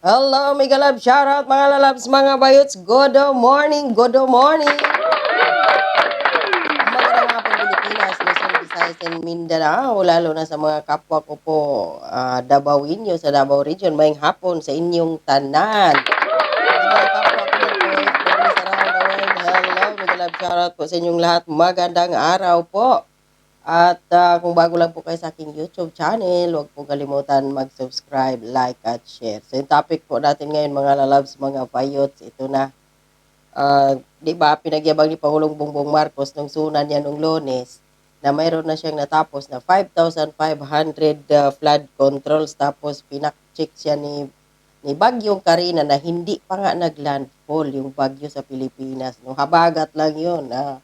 Hello, mga love. Shoutout mga lalabs, mga bayots. Good morning, good morning. Magandang hapon Pilipinas, Luzon, Visayas, and Mindanao. Lalo na sa mga kapwa ko po uh, Dabawinyo sa Davao Region. Maying hapon sa inyong tanan. Mga. Hello, mga love. Shoutout po sa inyong lahat. Magandang araw po. At ah, kung bago lang po kayo sa aking YouTube channel, huwag po kalimutan mag-subscribe, like, at share. So, yung topic po natin ngayon, mga lalabs, mga payots, ito na. Ah, di ba, pinagyabang ni Pangulong Bongbong Marcos nung sunan niya nung lunes na mayroon na siyang natapos na 5,500 ah, flood controls tapos pinak-check siya ni ni Bagyong Karina na hindi pa nga naglandfall yung bagyo sa Pilipinas. No, habagat lang yun. Ah,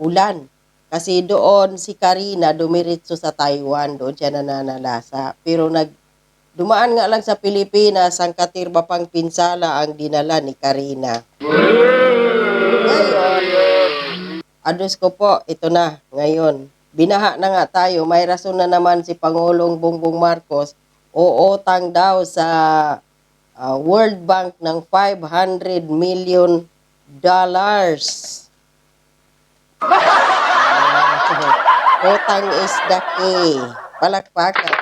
ulan. Kasi doon si Karina dumiritso sa Taiwan, doon siya nananalasa. Pero nag dumaan nga lang sa Pilipinas, ang katirba pang pinsala ang dinala ni Karina. Ngayon, ados ko po, ito na, ngayon. Binaha na nga tayo, may rason na naman si Pangulong Bongbong Marcos, uutang daw sa ah, World Bank ng 500 million dollars. Utang is the key. Palakpakan.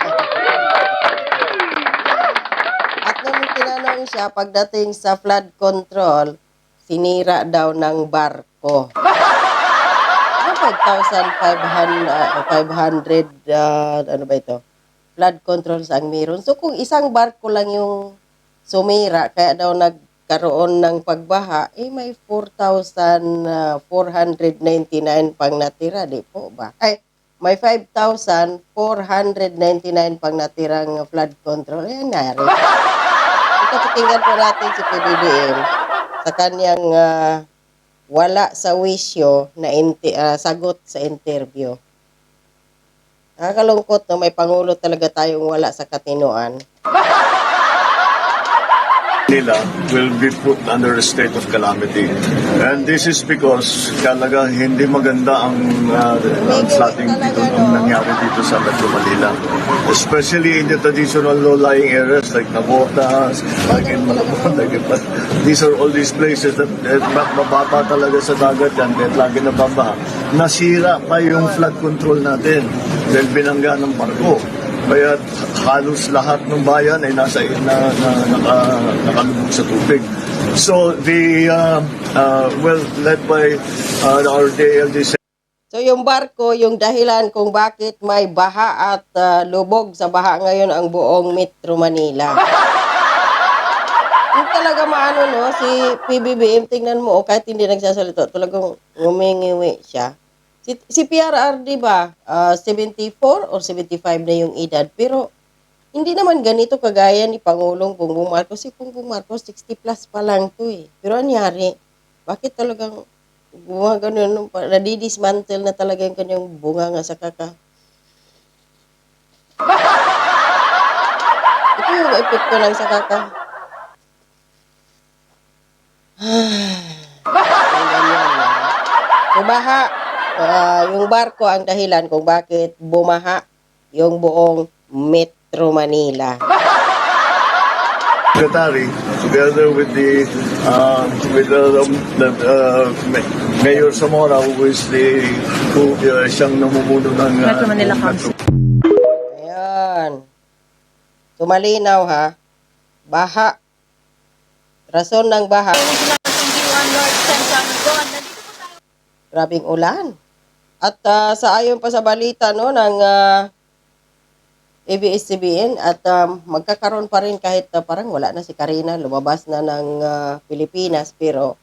At nung tinanong siya, pagdating sa flood control, sinira daw ng barko. Ano 5,500, ah, 500, ah, ano ba ito? Flood controls ang meron. So kung isang barko lang yung sumira, kaya daw nagkaroon ng pagbaha, eh may 4,499 pang natira, di po ba? Ay, may 5,499 pang natirang flood control. Ayan, nari. Ito, pakinggan po natin si PBBM sa kanyang ah, wala sa wisyo na inti, ah, sagot sa interview. Nakakalungkot no, may pangulo talaga tayong wala sa katinoan. Nila will be put under a state of calamity. And this is because talaga hindi maganda ang, uh, ang flooding dito ang nangyari dito sa Metro Manila. Especially in the traditional low-lying areas like Navotas, like in Malabon, like in, these are all these places that ma- mababa talaga sa dagat yan, kahit lagi nababaha. Nasira pa yung flood control natin dahil binangga ng barko. Kaya halos lahat ng bayan ay nasa na, na, naka, nakalubog sa tubig. So the uh, uh, well led by uh, our DLG So yung barko, yung dahilan kung bakit may baha at ah, lubog sa baha ngayon ang buong Metro Manila. Yung talaga maano no, si PBBM, tingnan mo, oh, kahit hindi nagsasalita, talagang ngumingiwi siya. Si, si PRR, di ba, ah, 74 or 75 na yung edad, pero hindi naman ganito kagaya ni Pangulong Bongbong Marcos. Si Bongbong Marcos, 60 plus pa lang to eh. Pero anyari, bakit talagang gumawa ganun, nadidismantle na talaga yung kanyang bunga nga sa kaka. Ito yung epekto ng sa kaka. Yung ganyan na. Bumaha, ah, yung barko ang dahilan kung bakit bumaha yung buong Metro Manila. Secretary, together with the uh, with the, the uh, Ma- Mayor Zamora, who is the who uh, siyang namumuno ng uh, Metro Manila Council. Ayan. So, malinaw ha. Baha. Rason ng baha. Grabing ulan. At ah, sa ayon pa sa balita no ng ah, ABS-CBN at um, magkakaroon pa rin kahit ah, parang wala na si Karina, lumabas na ng ah, Pilipinas pero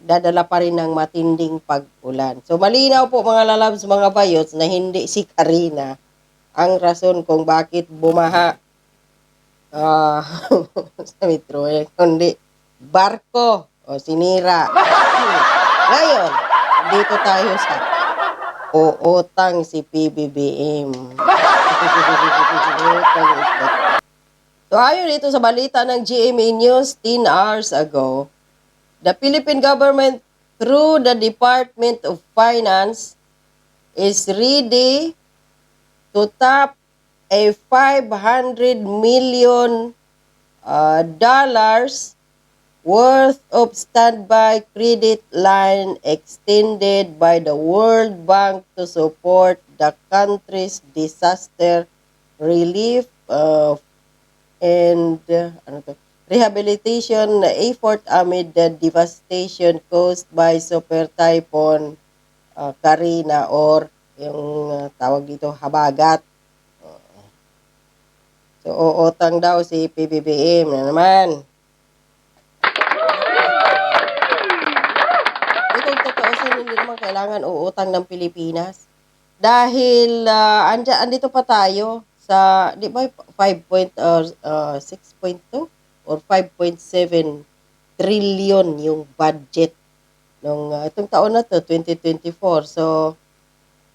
dadala pa rin ng matinding pag-ulan. So malinaw po mga lalabs, mga bayots na hindi si Karina ang rason kung bakit bumaha ah sa metro eh, kundi barko o sinira. Ngayon, dito tayo sa uutang si PBBM. So ayon dito sa balita ng GMA News 10 hours ago, the Philippine government through the Department of Finance is ready to tap a 500 million uh, dollars worth of standby credit line extended by the World Bank to support the country's disaster relief uh, and uh, ano to, rehabilitation effort amid the devastation caused by Super Typhoon uh, Karina or yung uh, tawag dito habagat. So, uutang daw si PBBM na naman. Itong totoo sa hindi naman kailangan uutang ng Pilipinas. Dahil uh, andya, andito pa tayo sa, di ba, 5 point, or uh, 6.2 or 5.7 trillion yung budget nung uh, itong taon na to, 2024. So,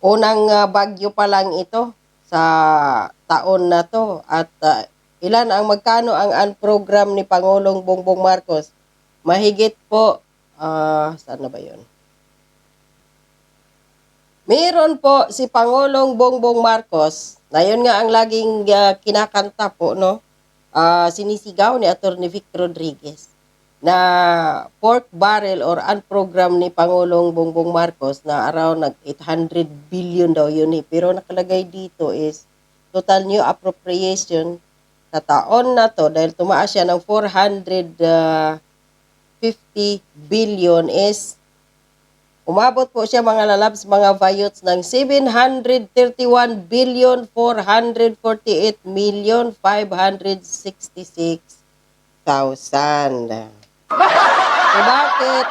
unang uh, bagyo pa lang ito sa taon na to at uh, ilan ang magkano ang unprogram ni Pangulong Bongbong Marcos mahigit po ah saan na ba yun Meron po si Pangulong Bongbong Marcos na yun nga ang laging ah, kinakanta po no Ah, sinisigaw ni Attorney Vic Rodriguez na pork barrel or unprogram ni Pangulong Bongbong Marcos na around nag 800 billion daw yun eh. Pero nakalagay dito is total new appropriation sa taon na to dahil tumaas siya ng 450 billion is umabot po siya mga lalabs, mga vayots ng 731 billion 448 million 566 thousand. So bakit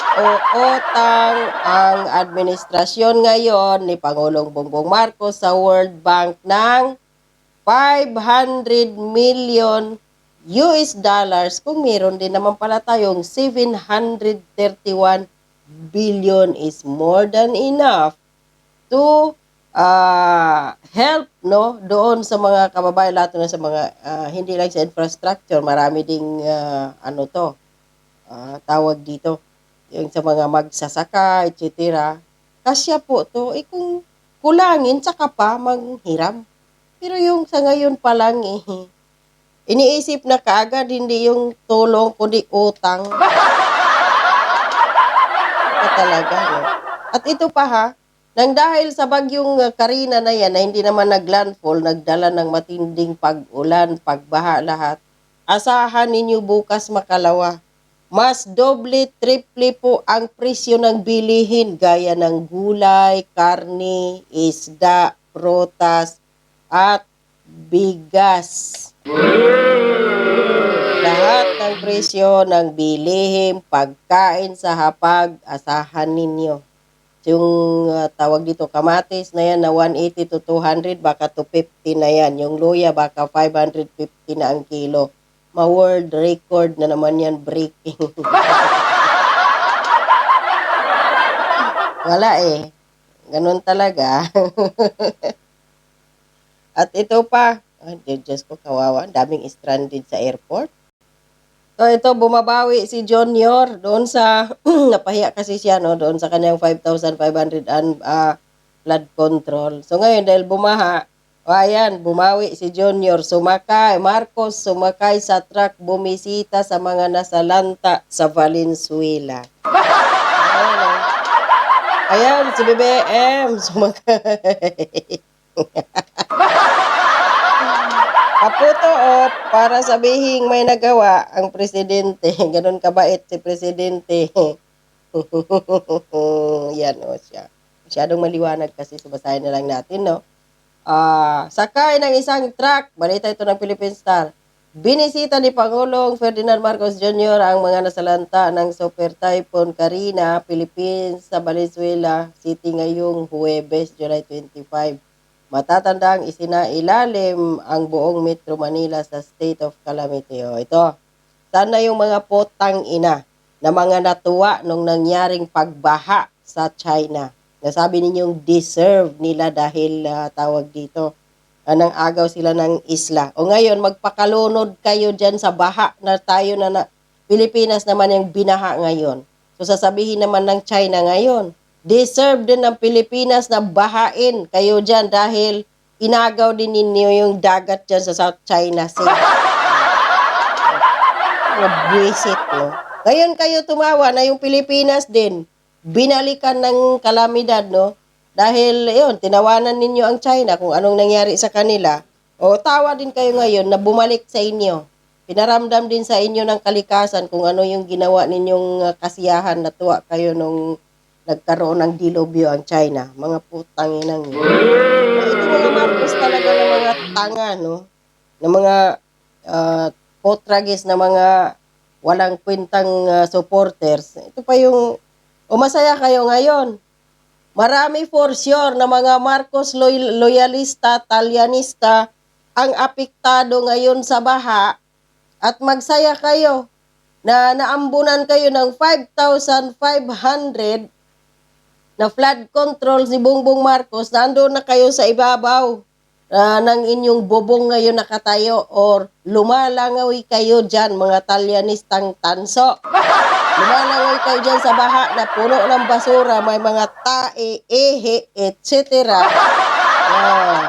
uutang ang administrasyon ngayon ni Pangulong Bongbong Marcos sa World Bank ng 500 million US dollars kung meron din naman pala tayong 731 billion is more than enough to uh, help no doon sa mga kababayan lahat na sa mga ah, hindi lang sa infrastructure marami ding ah, ano to ah, tawag dito yung sa mga magsasaka etc kasya po to eh kung kulangin saka pa manghiram. Pero yung sa ngayon pa lang eh iniisip na kaagad hindi yung tulong kundi utang talaga no? at ito pa ha nang dahil sa bagyong uh, Karina na yan na hindi naman naglandfall, nagdala ng matinding pag-ulan, pagbaha lahat, asahan ninyo bukas makalawa. Mas doble, triple po ang presyo ng bilihin gaya ng gulay, karne, isda, protas, at bigas. Lahat ng presyo ng bilihin, pagkain sa hapag, asahan ninyo. Yung uh, tawag dito kamatis na yan na 180 to 200 baka 250 na yan. Yung luya baka 550 na ang kilo. Ma world record na naman yan breaking. Wala eh. Ganun talaga. At ito pa ah, Diyos ko kawawa. Daming stranded sa airport So ito, bumabawi si John Yor doon sa, napahiya kasi siya no, doon sa kanyang 5,500 and ah, flood control. So ngayon, dahil bumaha, o ayan, bumawi si John Yor, sumakay, Marcos, sumakay sa truck, bumisita sa mga nasalanta sa Valenzuela. Ayan, oh. ayan si BBM, sumakay. Kaputo o para sabihin may nagawa ang presidente. Ganon kabait si presidente. Yan o siya. Masyadong maliwanag kasi subasahin na lang natin, no? Ah, sakay ng isang truck, balita ito ng Philippine Star. Binisita ni Pangulong Ferdinand Marcos Jr. ang mga nasalanta ng Super Typhoon Karina, Philippines sa Valenzuela City ngayong Huwebes, July 25. Matatandang isinailalim ang buong Metro Manila sa state of calamity. O, ito, sana yung mga potang ina na mga natuwa nung nangyaring pagbaha sa China. Nasabi ninyong deserve nila dahil ah, tawag dito, anang agaw sila ng isla. O ngayon, magpakalunod kayo dyan sa baha na tayo na, na Pilipinas naman yung binaha ngayon. So sasabihin naman ng China ngayon, deserve din ng Pilipinas na bahain kayo dyan dahil inagaw din ninyo yung dagat dyan sa South China Sea. Mga buwisit, no? Ngayon kayo tumawa na yung Pilipinas din, binalikan ng kalamidad, no? Dahil, yun, tinawanan ninyo ang China kung anong nangyari sa kanila. O tawa din kayo ngayon na bumalik sa inyo. Pinaramdam din sa inyo ng kalikasan kung ano yung ginawa ninyong uh, kasiyahan na tuwa kayo nung nagkaroon ng dilubyo ang China. Mga putang inang yun. Ito mga Marcos talaga ng mga tanga, no? Ng mga uh, potragis na mga walang kwentang uh, supporters. Ito pa yung, o masaya kayo ngayon. Marami for sure na mga Marcos loy- loyalista, talyanista ang apektado ngayon sa baha at magsaya kayo na naambunan kayo ng 5,500 na flood control si Bongbong Marcos, nandoon na kayo sa ibabaw ah, ng inyong bubong ngayon nakatayo or lumalangawi kayo dyan, mga talyanistang tanso. Lumalangawi kayo dyan sa baha na puno ng basura, may mga tae, ehe, etc. Ah,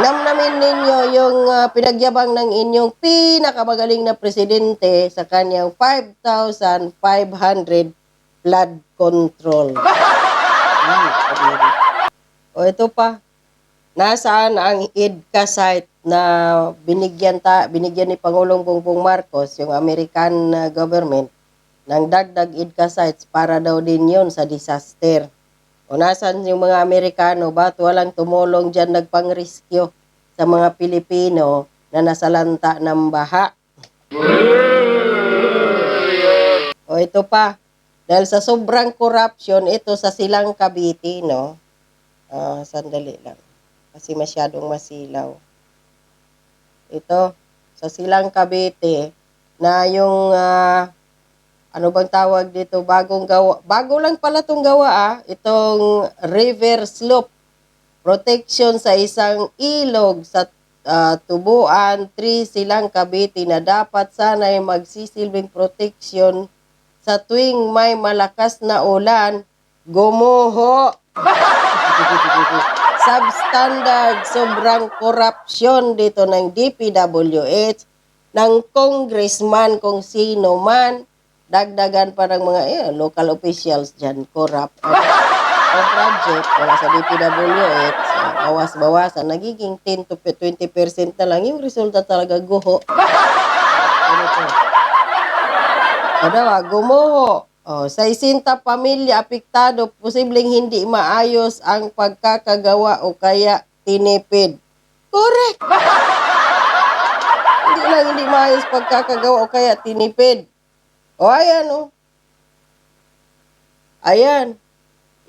namnamin ninyo yung ah, pinagyabang ng inyong pinakamagaling na presidente sa kanyang 5,500 flood control. O ito pa, nasaan ang EDCA site na binigyan ta binigyan ni Pangulong Bongbong Marcos yung American uh, government ng dagdag EDCA sites para daw din yun sa disaster. O nasan yung mga Amerikano, ba't walang tumulong dyan nagpang-rescue sa mga Pilipino na nasalanta ng baha? O ito pa, dahil sa sobrang corruption, ito sa silang Cavite, no? Ah, sandali lang. Kasi masyadong masilaw. Ito, sa silang Cavite, na yung, ah, ano bang tawag dito, bagong gawa, bago lang pala itong gawa, ah, itong river slope protection sa isang ilog sa ah, Tubuan, 3 silang Cavite na dapat sana ay magsisilbing protection sa tuwing may malakas na ulan, gumuho. Substandard, sobrang korupsyon dito ng DPWH, ng congressman kung sino man, dagdagan pa ng mga eh, local officials dyan, corrupt. Ang project, wala sa DPWH, ah, bawas-bawasan, nagiging 10 to 20% na lang, yung resulta talaga guho. Ano to? Adawa, gumuho. Oh, sa isinta pamilya apektado, posibleng hindi maayos ang pagkakagawa o kaya tinipid. Correct! hindi lang hindi maayos pagkakagawa o kaya tinipid. O ayan o. Ayan.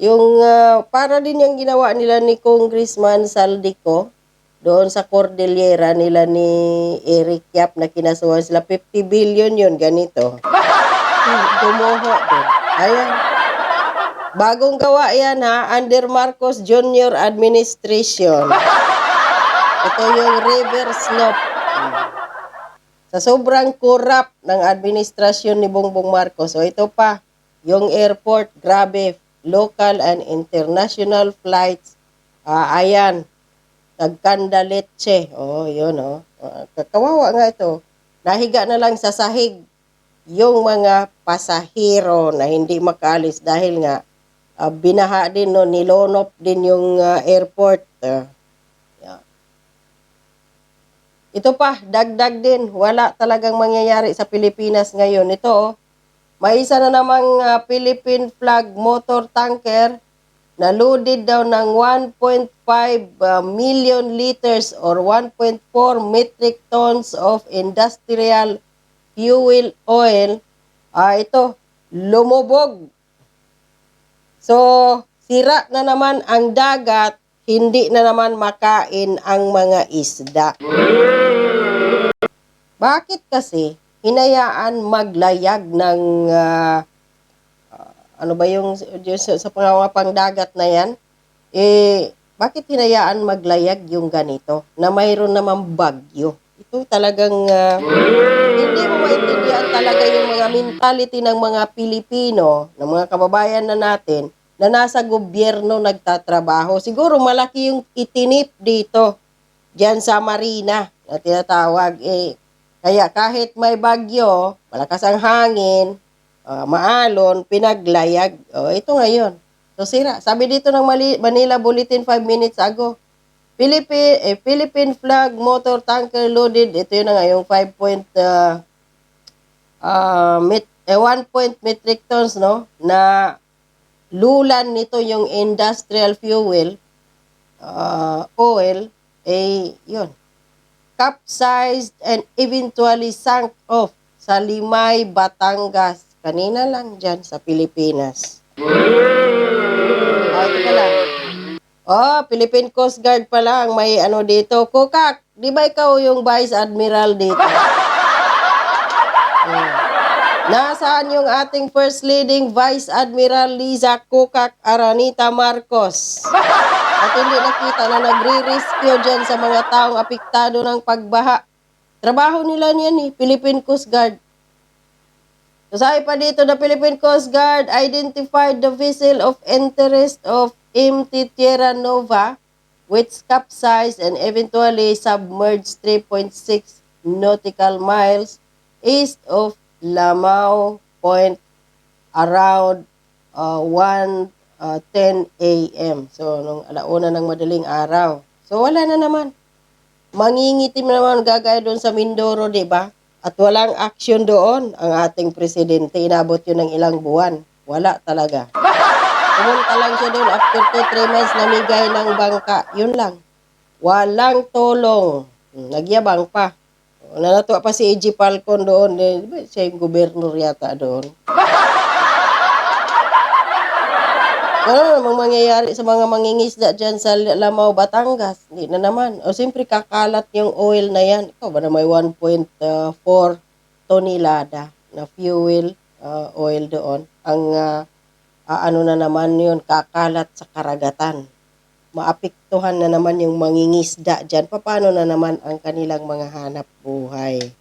Yung ah, para din yung ginawa nila ni Congressman Saldico doon sa Cordillera nila ni Eric Yap na kinasuhan sila 50 billion yun ganito. Gumuho din. Ayan. Bagong gawa yan ha, under Marcos Jr. Administration. Ito yung river slope. Sa sobrang corrupt ng administrasyon ni Bongbong Marcos, o ito pa, yung airport, grabe, local and international flights, ah, ayan, nagkandaletse. Oh, yun, oh. Ah, kawawa nga ito. Nahiga na lang sa sahig yung mga pasahero na hindi makaalis dahil nga ah, binaha din no nilonop din yung ah, airport yeah. ito pa dagdag din wala talagang mangyayari sa Pilipinas ngayon ito oh may isa na namang ah, Philippine flag motor tanker na loaded daw ng 1.5 ah, million liters or 1.4 metric tons of industrial fuel oil, ah ito, lumubog. So, sira na naman ang dagat, hindi na naman makain ang mga isda. Bakit kasi hinayaan maglayag ng ah, ah, ano ba yung, sa, sa pangangapang dagat na yan? Eh, bakit hinayaan maglayag yung ganito na mayroon naman bagyo? Ito talagang ah, hindi mo maintindihan talaga yung mga mentality ng mga Pilipino, ng mga kababayan na natin, na nasa gobyerno nagtatrabaho. Siguro malaki yung itinip dito, dyan sa Marina, na tinatawag, eh, Kaya kahit may bagyo, malakas ang hangin, ah, maalon, pinaglayag. Oh, ito ngayon. So sira. Sabi dito ng Manila Bulletin 5 minutes ago, Philippine, eh, Philippine flag motor tanker loaded. Ito yun na nga, yung 5 point, ah, ah, met, eh, 1 point metric tons, no? Na lulan nito yung industrial fuel, ah, oil, eh, yun. Capsized and eventually sank off sa Limay, Batangas. Kanina lang dyan sa Pilipinas. Ah, ito pala. Oh, Philippine Coast Guard pa lang. May ano dito. Kukak, di ba ikaw yung Vice Admiral dito? Hmm. Nasaan yung ating First Leading Vice Admiral Liza Kukak Aranita Marcos? At hindi nakita na nagre-rescue dyan sa mga taong apektado ng pagbaha. Trabaho nila niyan eh, Philippine Coast Guard. So, sabi pa dito, the Philippine Coast Guard identified the vessel of interest of MT Tierra Nova, which capsized and eventually submerged 3.6 nautical miles east of Lamao Point around uh, 1 uh, 10 a.m. So, nung alauna ng madaling araw. So, wala na naman. Mangingitim naman gagaya doon sa Mindoro, di ba? At walang action doon ang ating presidente. Inabot yun ng ilang buwan. Wala talaga. Pumunta lang siya doon after 2-3 months namigay ng bangka. Yun lang. Walang tulong. Hmm, Nagyabang pa. Nanatuwa pa si A.G. Falcon doon. Eh, di ba siya yung gobernur yata doon. Ano namang mangyayari sa mga mangingisda dyan sa Lamao, Batangas? Hindi na naman. O siyempre kakalat yung oil na yan. Ikaw ba na may 1.4 tonelada na fuel uh, oil doon? Ang uh, ano na naman yun, kakalat sa karagatan. Maapektuhan na naman yung mangingisda dyan. Paano na naman ang kanilang mga hanap buhay?